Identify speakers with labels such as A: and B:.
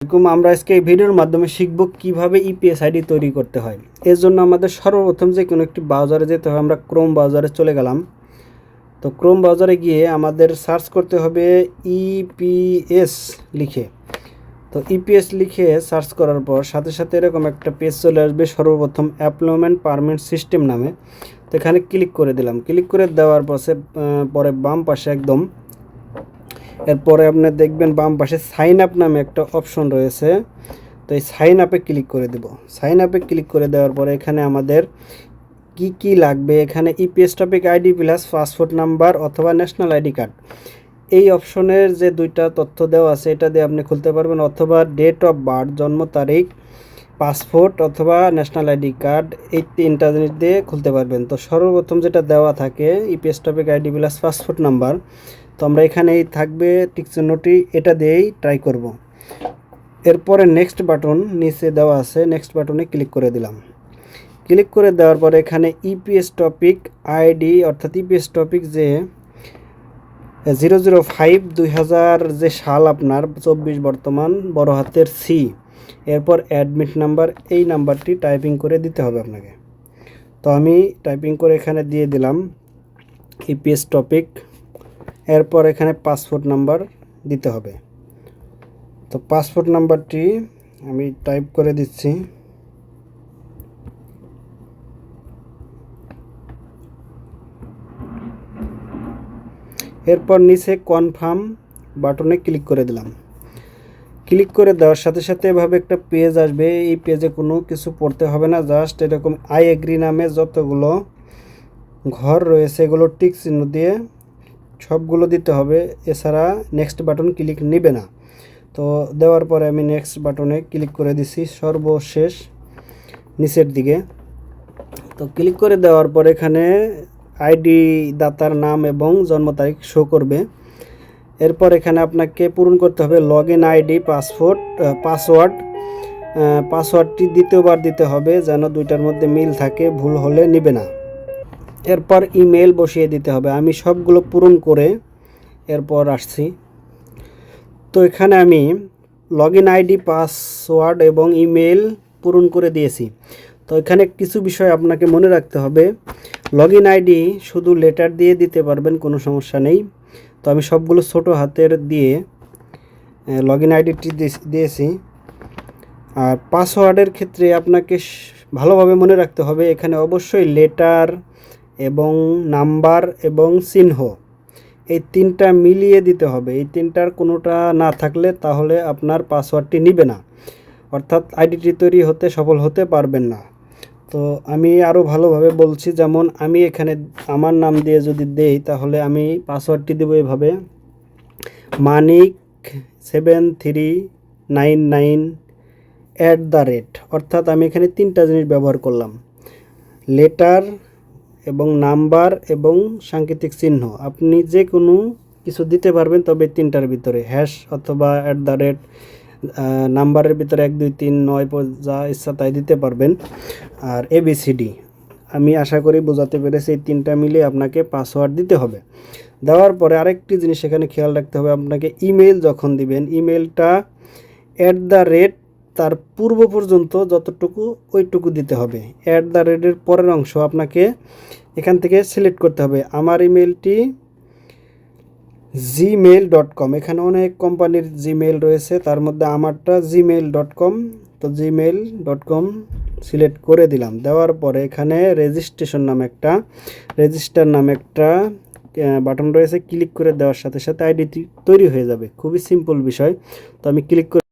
A: এরকম আমরা আজকে এই ভিডিওর মাধ্যমে শিখব কীভাবে ইপিএস আইডি তৈরি করতে হয়। এর জন্য আমাদের সর্বপ্রথম যে কোনো একটি ব্রাউজারে যেতে হবে আমরা ক্রোম ব্রাউজারে চলে গেলাম। তো ক্রোম ব্রাউজারে গিয়ে আমাদের সার্চ করতে হবে ইপিএস লিখে। তো ইপিএস লিখে সার্চ করার পর সাথে সাথে এরকম একটা পেজ চলে আসবে সর্বপ্রথম অ্যাপ্লয়মেন্ট পারমিট সিস্টেম নামে। তো এখানে ক্লিক করে দিলাম। ক্লিক করে দেওয়ার আহ, পরে বাম পাশে একদম এরপরে আপনি দেখবেন বাম পাশে সাইন আপ নামে একটা অপশন রয়েছে। তো এই সাইন আপে ক্লিক করে দেব। সাইন আপে ক্লিক করে দেওয়ার পরে এখানে আমাদের কি কি লাগবে? এখানে EPS topic ID plus passport number অথবা ন্যাশনাল আইডি কার্ড এই অপশনের যে দুইটা তথ্য দেওয়া আছে, এটা দিয়ে আপনি খুলতে পারবেন। অথবা ডেট অফ বার্থ জন্ম তারিখ পাসপোর্ট অথবা ন্যাশনাল আইডি কার্ড এই তিনটা জিনিস দিয়ে খুলতে পারবেন। তো সর্বপ্রথম যেটা দেওয়া থাকে EPS topic ID plus passport number তো আমরা এখানে এই থাকবে চিহ্নটি এটা দিয়েই ট্রাই করব। এরপরে নেক্সট বাটন নিচে দেওয়া আছে নেক্সট বাটনে ক্লিক করে দিলাম। ক্লিক করে দেওয়ার পরে এখানে ইপিএস টপিক আইডি অর্থাৎ ইপিএস টপিক যে জিরো জিরো ফাইভ দুই হাজার যে সাল আপনার, চব্বিশ বর্তমান, বড় হাতের সি এরপর অ্যাডমিট নাম্বার এই নাম্বারটি টাইপিং করে দিতে হবে আপনাকে। তো আমি টাইপিং করে এখানে দিয়ে দিলাম ইপিএস টপিক এরপর এখানে পাসপোর্ট নাম্বার দিতে হবে। তো পাসপোর্ট নাম্বারটি আমি টাইপ করে দিচ্ছি। এরপর নিচে কনফার্ম বাটনে ক্লিক করে দিলাম। ক্লিক করে দেওয়ার সাথে সাথে এভাবে একটা পেজ আসবে। এই পেজে কোনো কিছু পড়তে হবে না, জাস্ট এরকম আই এগ্রি নামে যতগুলো ঘর রয়েছে এগুলো টিক চিহ্ন দিয়ে সবগুলো দিতে হবে। এছাড়া নেক্সট বাটন ক্লিক নেবে না। তো দেওয়ার পরে আমি নেক্সট বাটনে ক্লিক করে দিছি সর্বশেষ নিচের দিকে। তো ক্লিক করে দেওয়ার পর এখানে আইডি দাতার নাম এবং জন্ম তারিখ শো করবে। এরপর এখানে আপনাকে পূরণ করতে হবে log in ID passport password পাসওয়ার্ডটি দ্বিতীয়বার দিতে হবে যেন দুইটার মধ্যে মিল থাকে, ভুল হলে নিবে না। এরপর ইমেল বসিয়ে দিতে হবে। আমি সবগুলো পূরণ করে এরপর আসছি। তো এখানে আমি লগ ইন আইডি পাসওয়ার্ড এবং ইমেল পূরণ করে দিয়েছি। তো এখানে কিছু বিষয় আপনাকে মনে রাখতে হবে। লগ ইন আইডি শুধু লেটার দিয়ে দিতে পারবেন, কোনো সমস্যা নেই। তো আমি সবগুলো ছোট হাতের দিয়ে লগ ইন আইডিটি দিয়েছি। আর পাসওয়ার্ডের ক্ষেত্রে আপনাকে ভালোভাবে মনে রাখতে হবে। এখানে অবশ্যই লেটার এবং নাম্বার এবং চিহ্ন। এই তিনটা মিলিয়ে দিতে হবে। এই তিনটার কোনোটা না থাকলে তাহলে আপনার পাসওয়ার্ডটি নিবে না। অর্থাৎ আইডিটি তৈরি হতে সফল হতে পারবেন না। তো আমি আরও ভালোভাবে বলছি, যেমন আমি এখানে আমার নাম দিয়ে যদি দেই, তাহলে আমি পাসওয়ার্ডটি দেবো এভাবে। Manik seven three nine nine at the rate. অর্থাৎ আমি এখানে তিনটা জিনিস ব্যবহার করলাম। লেটার এবং নাম্বার এবং সাংকেতিক চিহ্ন। আপনি যে কোনো কিছু দিতে পারবেন তবে তিনটার ভিতরে হ্যাশ অথবা অ্যাট দ্য রেট নাম্বারের ভিতরে এক, দুই, তিন, নয় যা ইচ্ছা তাই দিতে পারবেন। আর এবিসিডি আমি আশা করি বোঝাতে পেরেছি, এই তিনটা মিলে আপনাকে পাসওয়ার্ড দিতে হবে। দেওয়ার পরে আরেকটি জিনিস এখানে খেয়াল রাখতে হবে, আপনাকে ইমেল যখন দিবেন ইমেলটা অ্যাট দ্য রেট তার পূর্ব পর্যন্ত যতটুকু ওইটুকু দিতে হবে। অ্যাট দ্য রেটের পরের অংশ আপনাকে এখান থেকে সিলেক্ট করতে হবে। আমার ইমেলটি জিমেল ডট কম এখানে অনেক কোম্পানির জিমেল রয়েছে। তার মধ্যে আমারটা জিমেল ডট কম তো জিমেল ডট কম সিলেক্ট করে দিলাম। দেওয়ার পরে এখানে রেজিস্ট্রেশন নামে একটা রেজিস্টার নামে একটা বাটন রয়েছে। ক্লিক করে দেওয়ার সাথে সাথে আইডি তৈরি হয়ে যাবে। খুবই সিম্পল বিষয়। তো আমি ক্লিক করে